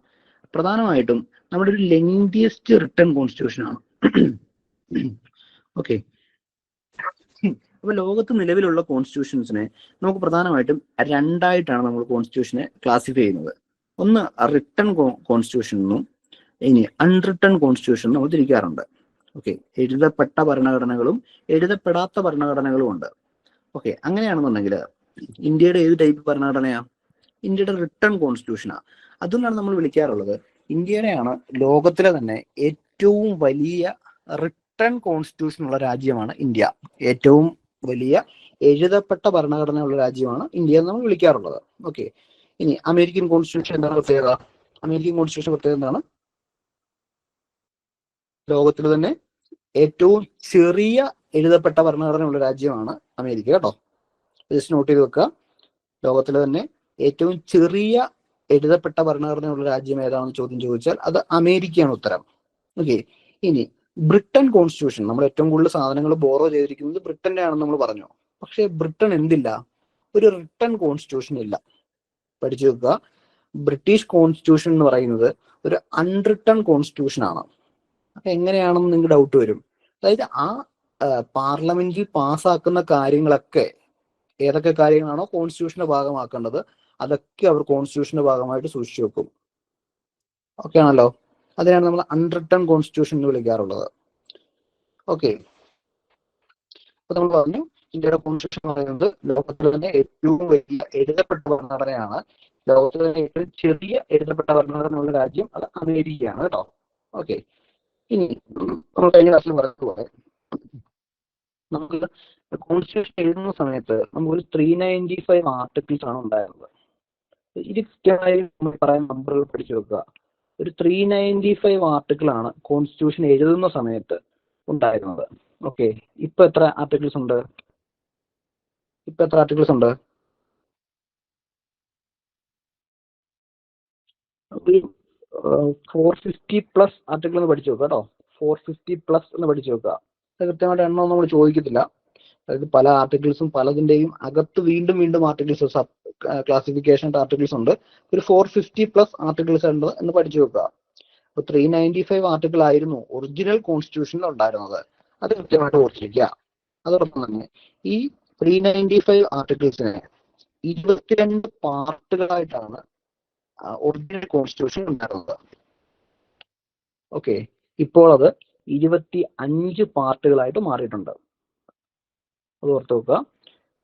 പ്രധാനമായിട്ടും നമ്മുടെ ഒരു ലെങ്തിയസ്റ്റ് റിട്ടേൺ കോൺസ്റ്റിറ്റ്യൂഷൻ ആണ്. ഓക്കെ അപ്പൊ ലോകത്ത് നിലവിലുള്ള കോൺസ്റ്റിറ്റ്യൂഷൻസിനെ നമുക്ക് പ്രധാനമായിട്ടും രണ്ടായിട്ടാണ് നമ്മൾ കോൺസ്റ്റിറ്റ്യൂഷനെ ക്ലാസിഫൈ ചെയ്യുന്നത്. ഒന്ന് റിട്ടേൺ കോൺസ്റ്റിറ്റ്യൂഷൻ എന്നും ഇനി അൺറിട്ടേൺ കോൺസ്റ്റിറ്റ്യൂഷൻ നമ്മൾ തിരിക്കാറുണ്ട്. ഓക്കെ എഴുതപ്പെട്ട ഭരണഘടനകളും എഴുതപ്പെടാത്ത ഭരണഘടനകളും ഉണ്ട്. ഓക്കെ അങ്ങനെയാണെന്നുണ്ടെങ്കിൽ ഇന്ത്യയുടെ ഏത് ടൈപ്പ് ഭരണഘടനയാ? ഇന്ത്യയുടെ റിട്ടേൺ കോൺസ്റ്റിറ്റ്യൂഷനാ അതുകൊണ്ടാണ് നമ്മൾ വിളിക്കാറുള്ളത്. ഇന്ത്യയുടെയാണ് ലോകത്തിലെ തന്നെ ഏറ്റവും വലിയ റിട്ടേൺ കോൺസ്റ്റിറ്റ്യൂഷൻ ഉള്ള രാജ്യമാണ് ഇന്ത്യ. ഏറ്റവും വലിയ എഴുതപ്പെട്ട ഭരണഘടനയുള്ള രാജ്യമാണ് ഇന്ത്യ എന്ന് നമ്മൾ വിളിക്കാറുള്ളത്. ഓക്കെ ഇനി അമേരിക്കൻ കോൺസ്റ്റിറ്റ്യൂഷൻ എന്താണ് പ്രത്യേകത? അമേരിക്കൻ കോൺസ്റ്റിറ്റ്യൂഷൻ പ്രത്യേകത എന്താണ്? ലോകത്തിൽ തന്നെ ഏറ്റവും ചെറിയ എഴുതപ്പെട്ട ഭരണഘടനയുള്ള രാജ്യമാണ് അമേരിക്ക കേട്ടോ. ജസ്റ്റ് നോട്ട് ചെയ്ത് വെക്കുക. ലോകത്തിലെ തന്നെ ഏറ്റവും ചെറിയ എഴുതപ്പെട്ട ഭരണഘടനയുള്ള രാജ്യം ഏതാണെന്ന് ചോദ്യം ചോദിച്ചാൽ അത് അമേരിക്കയാണ് ഉത്തരം. ഓക്കെ ഇനി ബ്രിട്ടൻ കോൺസ്റ്റിറ്റ്യൂഷൻ നമ്മൾ ഏറ്റവും കൂടുതൽ സാധനങ്ങൾ ബോറോ ചെയ്തിരിക്കുന്നത് ബ്രിട്ടന്റെ ആണെന്ന് നമ്മൾ പറഞ്ഞു. പക്ഷേ ബ്രിട്ടൻ എന്തില്ല? ഒരു റിട്ടൺ കോൺസ്റ്റിറ്റ്യൂഷൻ ഇല്ല. പഠിച്ചു വെക്കുക. ബ്രിട്ടീഷ് കോൺസ്റ്റിറ്റ്യൂഷൻ എന്ന് പറയുന്നത് ഒരു അൺറിട്ടൺ കോൺസ്റ്റിറ്റ്യൂഷൻ ആണ്. അപ്പൊ എങ്ങനെയാണെന്ന് നിങ്ങൾക്ക് ഡൗട്ട് വരും. അതായത് ആ പാർലമെന്റിൽ പാസ്സാക്കുന്ന കാര്യങ്ങളൊക്കെ ഏതൊക്കെ കാര്യങ്ങളാണോ കോൺസ്റ്റിറ്റ്യൂഷന്റെ ഭാഗമാക്കേണ്ടത് അതൊക്കെ അവർ കോൺസ്റ്റിറ്റ്യൂഷന്റെ ഭാഗമായിട്ട് സൂക്ഷിച്ചു വെക്കും. ഓക്കെ ആണല്ലോ? അതിനാണ് നമ്മൾ അൺറിട്ടൺ കോൺസ്റ്റിറ്റ്യൂഷൻ എന്ന് വിളിക്കാറുള്ളത്. ഓക്കെ അപ്പൊ നമ്മൾ പറഞ്ഞു ഇന്ത്യയുടെ കോൺസ്റ്റിറ്റ്യൂഷൻ പറയുന്നത് ലോകത്തിലെ തന്നെ ഏറ്റവും വലിയ എഴുതപ്പെട്ട ഭരണഘടനയാണ്. ലോകത്തിലെ തന്നെ ഏറ്റവും ചെറിയ എഴുതപ്പെട്ട ഭരണഘടനയുള്ള രാജ്യം അത് അമേരിക്കയാണ് കേട്ടോ. ഓക്കെ ഇനി നമ്മൾ കഴിഞ്ഞ ക്ലാസ്സിൽ പറഞ്ഞതുപോലെ നമുക്ക് കോൺസ്റ്റിറ്റ്യൂഷൻ എഴുതുന്ന സമയത്ത് നമുക്കൊരു ത്രീ നയന്റി ഫൈവ് ആർട്ടിക്കിൾസ് ആണ് ഉണ്ടായിരുന്നത്. ഇത് കൃത്യമായി പറയാൻ നമ്പറുകൾ പഠിച്ചു വെക്കുക. ഒരു ത്രീ നയന്റി ഫൈവ് ആർട്ടിക്കിൾ ആണ് കോൺസ്റ്റിറ്റ്യൂഷൻ എഴുതുന്ന സമയത്ത് ഉണ്ടായിരുന്നത്. ഓക്കെ ഇപ്പൊ എത്ര ആർട്ടിക്കിൾസ് ഉണ്ട്? ഇപ്പൊ എത്ര ആർട്ടിക്കിൾസ് ഉണ്ട്? ഫോർ ഫിഫ്റ്റി പ്ലസ് ആർട്ടിക്കിൾ എന്ന് പഠിച്ചു വെക്കുക കേട്ടോ. ഫോർ ഫിഫ്റ്റി പ്ലസ് എന്ന് പഠിച്ചു വെക്കുക. കൃത്യമായിട്ട് എണ്ണം നമ്മൾ ചോദിക്കത്തില്ല. അതായത് പല ആർട്ടിക്കിൾസും പലതിന്റെയും അകത്ത് വീണ്ടും വീണ്ടും ആർട്ടിക്കിൾസ് സബ് ക്ലാസിഫിക്കേഷൻ ആർട്ടിക്കിൾസ് ഉണ്ട്. ഒരു ഫോർ ഫിഫ്റ്റി പ്ലസ് ആർട്ടിക്കിൾസ് ഉണ്ട് എന്ന് പഠിച്ചു വെക്കുക. അപ്പൊ ത്രീ നയന്റി ഫൈവ് ആർട്ടിക്കിൾ ആയിരുന്നു ഒറിജിനൽ കോൺസ്റ്റിറ്റ്യൂഷനിൽ ഉണ്ടായിരുന്നത്. അത് കൃത്യമായിട്ട് ഓർത്തിരിക്കുക. അതോടൊപ്പം തന്നെ ഈ ത്രീ നയന്റി ഫൈവ് ആർട്ടിക്കിൾസിനെ ഇരുപത്തിരണ്ട് പാർട്ടുകളായിട്ടാണ് ഒറിജിനൽ കോൺസ്റ്റിറ്റ്യൂഷൻ ഉണ്ടായിരുന്നത്. ഓക്കെ ഇപ്പോൾ അത് ഇരുപത്തി അഞ്ച് പാർട്ടുകളായിട്ട് മാറിയിട്ടുണ്ട്. അത് ഓർത്ത് വെക്കുക.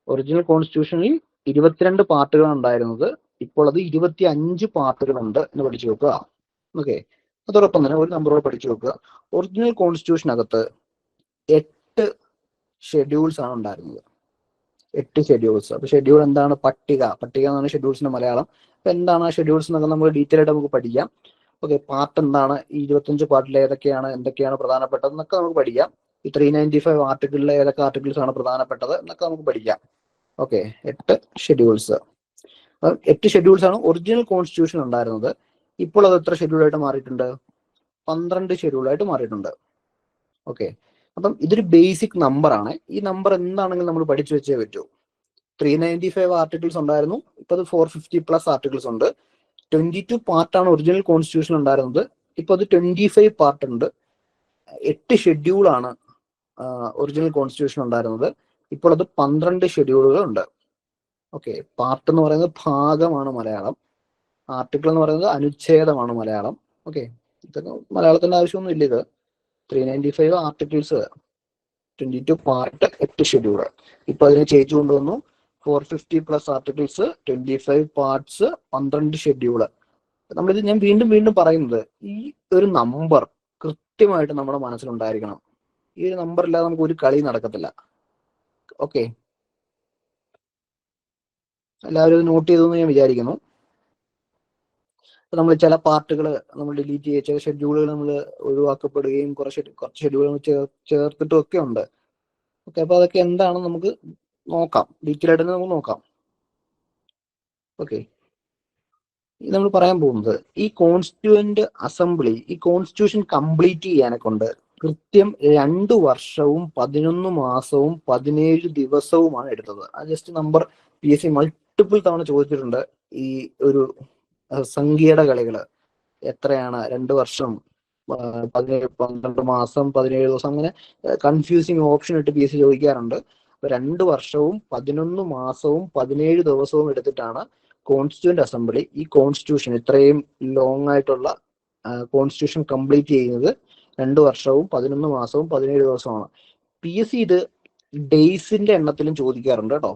ഒറിജിനൽ കോൺസ്റ്റിറ്റ്യൂഷനിൽ ഇരുപത്തിരണ്ട് പാർട്ടുകളാണ് ഉണ്ടായിരുന്നത്. ഇപ്പോൾ അത് ഇരുപത്തി അഞ്ച് പാർട്ടുകളുണ്ട് എന്ന് പഠിച്ചു വെക്കുക. ഓക്കെ അതോടൊപ്പം തന്നെ ഒരു നമ്പറോട് പഠിച്ചു വെക്കുക. ഒറിജിനൽ കോൺസ്റ്റിറ്റ്യൂഷനകത്ത് എട്ട് ഷെഡ്യൂൾസ് ആണ് ഉണ്ടായിരുന്നത്. എട്ട് ഷെഡ്യൂൾസ് അപ്പൊ ഷെഡ്യൂൾ എന്താണ്? പട്ടിക. പട്ടിക എന്നാണ് ഷെഡ്യൂൾസിന്റെ മലയാളം. അപ്പൊ എന്താണ് ആ ഷെഡ്യൂൾസ് എന്നൊക്കെ നമ്മൾ ഡീറ്റെയിൽ ആയിട്ട് നമുക്ക് പഠിക്കാം. ഓക്കെ പാർട്ട് എന്താണ്? ഈ ഇരുപത്തഞ്ച് പാർട്ടിൽ ഏതൊക്കെയാണ്? എന്തൊക്കെയാണ് പ്രധാനപ്പെട്ടത് എന്നൊക്കെ നമുക്ക് പഠിക്കാം. ഈ ത്രീ നയന്റി ഫൈവ് ആർട്ടിക്കിളിലെ ഏതൊക്കെ ആർട്ടിക്കിൾസ് ആണ് പ്രധാനപ്പെട്ടത് എന്നൊക്കെ നമുക്ക് പഠിക്കാം. ഓക്കെ എട്ട് ഷെഡ്യൂൾസ് എട്ട് ഷെഡ്യൂൾസ് ആണ് ഒറിജിനൽ കോൺസ്റ്റിറ്റ്യൂഷൻ ഉണ്ടായിരുന്നത്. ഇപ്പോൾ അത് എത്ര ഷെഡ്യൂളായിട്ട് മാറിയിട്ടുണ്ട്? പന്ത്രണ്ട് ഷെഡ്യൂളായിട്ട് മാറിയിട്ടുണ്ട്. ഓക്കെ അപ്പം ഇതൊരു ബേസിക് നമ്പർ ആണ്. ഈ നമ്പർ എന്താണെങ്കിലും നമ്മൾ പഠിച്ചു വെച്ചേ പറ്റൂ. ത്രീ നയന്റി ഫൈവ് ആർട്ടിക്കിൾസ് ഉണ്ടായിരുന്നു. ഇപ്പൊ അത് ഫോർ ഫിഫ്റ്റി പ്ലസ് ആർട്ടിക്കിൾസ് ഉണ്ട്. ട്വന്റി ടു പാർട്ടാണ് ഒറിജിനൽ കോൺസ്റ്റിറ്റ്യൂഷൻ ഉണ്ടായിരുന്നത്. ഇപ്പൊ അത് ട്വന്റി ഫൈവ് പാർട്ട് ഉണ്ട്. എട്ട് ഷെഡ്യൂളാണ് ഒറിജിനൽ കോൺസ്റ്റിറ്റ്യൂഷൻ ഉണ്ടായിരുന്നത്. ഇപ്പോൾ അത് പന്ത്രണ്ട് ഷെഡ്യൂളുകൾ ഉണ്ട് ഓക്കെ പാർട്ട് എന്ന് പറയുന്നത് ഭാഗമാണ് മലയാളം. ആർട്ടിക്കിൾ എന്ന് പറയുന്നത് അനുച്ഛേദമാണ് മലയാളം. ഓക്കെ ഇതൊക്കെ മലയാളത്തിന്റെ ആവശ്യമൊന്നും ഇല്ല ഇത്. Three ninety five articles twenty two part എട്ട് ഷെഡ്യൂൾ ഇപ്പൊ അതിനെ ചേഞ്ച് കൊണ്ടുവന്നു. Four fifty plus articles twenty five parts പന്ത്രണ്ട് ഷെഡ്യൂൾ നമ്മളിത് ഞാൻ വീണ്ടും വീണ്ടും പറയുന്നത് ഈ ഒരു നമ്പർ കൃത്യമായിട്ട് നമ്മുടെ മനസ്സിലുണ്ടായിരിക്കണം. ഈ ഒരു നമ്പർ ഇല്ലാതെ നമുക്ക് ഒരു കളി നടക്കത്തില്ല. ഓക്കെ എല്ലാവരും നോട്ട് ചെയ്തു എന്ന് ഞാൻ വിചാരിക്കുന്നു. നമ്മൾ ചില പാർട്ടുകൾ നമ്മൾ ഡിലീറ്റ് ചെയ്യുക ചില ഷെഡ്യൂളുകൾ നമ്മൾ ഒഴിവാക്കപ്പെടുകയും കുറച്ച് കുറച്ച് ഷെഡ്യൂളുകൾ ചേർ ചേർത്തിട്ടും ഒക്കെ ഉണ്ട്. ഓക്കെ അപ്പൊ അതൊക്കെ എന്താണെന്ന് നമുക്ക് നോക്കാം. ഡീറ്റെയിൽ ആയിട്ട് നമുക്ക് നോക്കാം. ഓക്കെ നമ്മൾ പറയാൻ പോകുന്നത് ഈ കോൺസ്റ്റിറ്റ്യൂവന്റ് അസംബ്ലി ഈ കോൺസ്റ്റിറ്റ്യൂഷൻ കംപ്ലീറ്റ് ചെയ്യാനെ കൊണ്ട് കൃത്യം രണ്ടു വർഷവും പതിനൊന്ന് മാസവും പതിനേഴ് ദിവസവുമാണ് എടുത്തത്. ആ just number P S C multiple തവണ ചോദിച്ചിട്ടുണ്ട്. ഈ ഒരു സംഖ്യയുടെ കളികൾ എത്രയാണ്? രണ്ട് വർഷം പതിനേഴ് പന്ത്രണ്ട് മാസം പതിനേഴ് ദിവസം അങ്ങനെ കൺഫ്യൂസിങ് ഓപ്ഷൻ ഇട്ട് പി എസ് സി ചോദിക്കാറുണ്ട്. അപ്പൊ രണ്ട് വർഷവും പതിനൊന്ന് മാസവും പതിനേഴ് ദിവസവും എടുത്തിട്ടാണ് കോൺസ്റ്റിറ്റ്യൂന്റ് അസംബ്ലി ഈ കോൺസ്റ്റിറ്റ്യൂഷൻ ഇത്രയും ലോങ് ആയിട്ടുള്ള കോൺസ്റ്റിറ്റ്യൂഷൻ കംപ്ലീറ്റ് ചെയ്യുന്നത്. രണ്ട് വർഷവും പതിനൊന്ന് മാസവും പതിനേഴ് ദിവസവുമാണ് പി എസ് സി ഇത് ഡേയ്സിന്റെ എണ്ണത്തിലും ചോദിക്കാറുണ്ട് കേട്ടോ.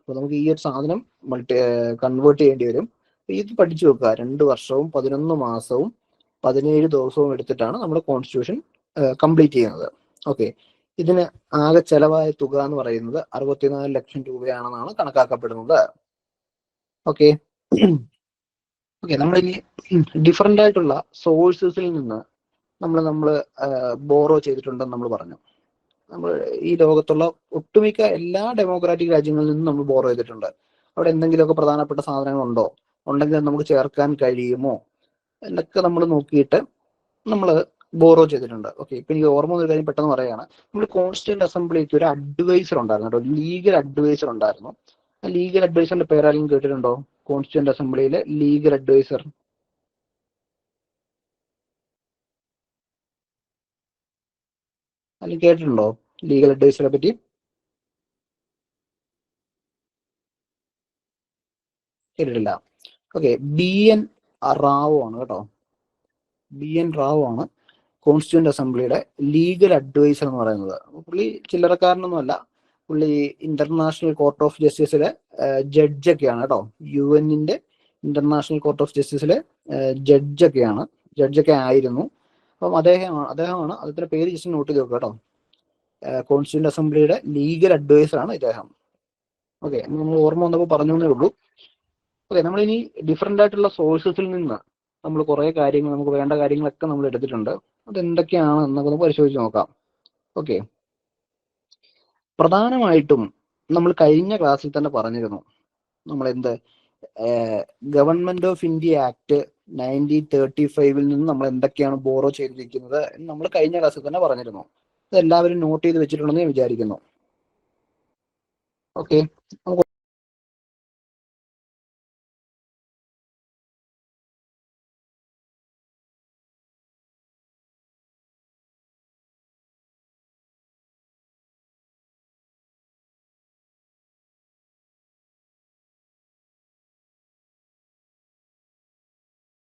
അപ്പൊ നമുക്ക് ഈ ഒരു സാധനം മൾട്ടി കൺവേർട്ട് ചെയ്യേണ്ടി വരും. ഇത് പഠിച്ചു വെക്കുക. രണ്ട് വർഷവും പതിനൊന്ന് മാസവും പതിനേഴ് ദിവസവും എടുത്തിട്ടാണ് നമ്മുടെ കോൺസ്റ്റിറ്റ്യൂഷൻ കംപ്ലീറ്റ് ചെയ്യുന്നത്. ഓക്കെ ഇതിന് ആകെ ചെലവായ തുക എന്ന് പറയുന്നത് അറുപത്തിനാല് ലക്ഷം രൂപയാണെന്നാണ് കണക്കാക്കപ്പെടുന്നത്. ഓക്കെ ഓക്കെ നമ്മളിനി ഡിഫറെന്റ് ആയിട്ടുള്ള സോഴ്സസിൽ നിന്ന് നമ്മൾ നമ്മൾ ബോറോ ചെയ്തിട്ടുണ്ടെന്ന് നമ്മൾ പറഞ്ഞു. നമ്മൾ ഈ ലോകത്തുള്ള ഒട്ടുമിക്ക എല്ലാ ഡെമോക്രാറ്റിക് രാജ്യങ്ങളിൽ നിന്നും നമ്മൾ ബോറോ ചെയ്തിട്ടുണ്ട്. അവിടെ എന്തെങ്കിലുമൊക്കെ പ്രധാനപ്പെട്ട സാധനങ്ങൾ ഉണ്ടോ ഉണ്ടെങ്കിൽ നമുക്ക് ചേർക്കാൻ കഴിയുമോ? എന്നൊക്കെ നമ്മൾ നോക്കിയിട്ട് നമ്മൾ ബോറോ ചെയ്തിട്ടുണ്ട്. ഓക്കെ ഇപ്പൊ എനിക്ക് ഓർമ്മ ഒരു കാര്യം പെട്ടെന്ന് പറയുകയാണ്. നമ്മൾ കോൺസ്റ്റിറ്റ്യൂന്റ് അസംബ്ലിക്ക് ഒരു അഡ്വൈസർ ഉണ്ടായിരുന്നു കേട്ടോ. ലീഗൽ അഡ്വൈസർ ഉണ്ടായിരുന്നു. ആ ലീഗൽ അഡ്വൈസറിന്റെ പേരാരെങ്കിലും കേട്ടിട്ടുണ്ടോ? കോൺസ്റ്റിറ്റ്യൂന്റ് അസംബ്ലിയിലെ ലീഗൽ അഡ്വൈസർ അല്ലെങ്കിൽ കേട്ടിട്ടുണ്ടോ? ലീഗൽ അഡ്വൈസറെ പറ്റി? കേട്ടിട്ടില്ല. ഓക്കെ ബി എൻ റാവു ആണ് കേട്ടോ. ബി എൻ റാവു ആണ് കോൺസ്റ്റിറ്റ്യൂന്റ് അസംബ്ലിയുടെ ലീഗൽ അഡ്വൈസർ എന്ന് പറയുന്നത്. പുള്ളി ചില്ലറക്കാരനൊന്നുമല്ല. പുള്ളി ഇന്റർനാഷണൽ കോർട്ട് ഓഫ് ജസ്റ്റിസിലെ ജഡ്ജൊക്കെയാണ് കേട്ടോ. യു എന്നിന്റെ ഇന്റർനാഷണൽ കോർട്ട് ഓഫ് ജസ്റ്റിസിലെ ജഡ്ജൊക്കെയാണ് ജഡ്ജൊക്കെ ആയിരുന്നു. അപ്പം അദ്ദേഹമാണ് അദ്ദേഹമാണ് അദ്ദേഹത്തിന്റെ പേര് ജസ്റ്റ് നോട്ട് ചെയ്ത് നോക്കുക കേട്ടോ. കോൺസ്റ്റിറ്റ്യൂന്റ് അസംബ്ലിയുടെ ലീഗൽ അഡ്വൈസർ ആണ് ഇദ്ദേഹം. ഓക്കെ നമ്മൾ ഓർമ്മ വന്നപ്പോൾ പറഞ്ഞു എന്നേ ഉള്ളൂ. ഓക്കെ നമ്മളിനി ഡിഫറെന്റ് ആയിട്ടുള്ള സോഴ്സസിൽ നിന്ന് നമ്മൾ കുറേ കാര്യങ്ങൾ നമുക്ക് വേണ്ട കാര്യങ്ങളൊക്കെ നമ്മൾ എടുത്തിട്ടുണ്ട്. അത് എന്തൊക്കെയാണ് എന്നൊക്കെ ഒന്ന് പരിശോധിച്ച് നോക്കാം. ഓക്കെ പ്രധാനമായിട്ടും നമ്മൾ കഴിഞ്ഞ ക്ലാസ്സിൽ തന്നെ പറഞ്ഞിരുന്നു. നമ്മൾ എന്ത് government of India act nineteen thirty ഫൈവിൽ നിന്ന് നമ്മൾ എന്തൊക്കെയാണ് ബോറോ ചെയ്തിരിക്കുന്നത് എന്ന് നമ്മൾ കഴിഞ്ഞ ക്ലാസ്സിൽ തന്നെ പറഞ്ഞിരുന്നു. അത് എല്ലാവരും നോട്ട് ചെയ്ത് വെച്ചിട്ടുണ്ടെന്ന് ഞാൻ വിചാരിക്കുന്നു. ഓക്കെ നമുക്ക്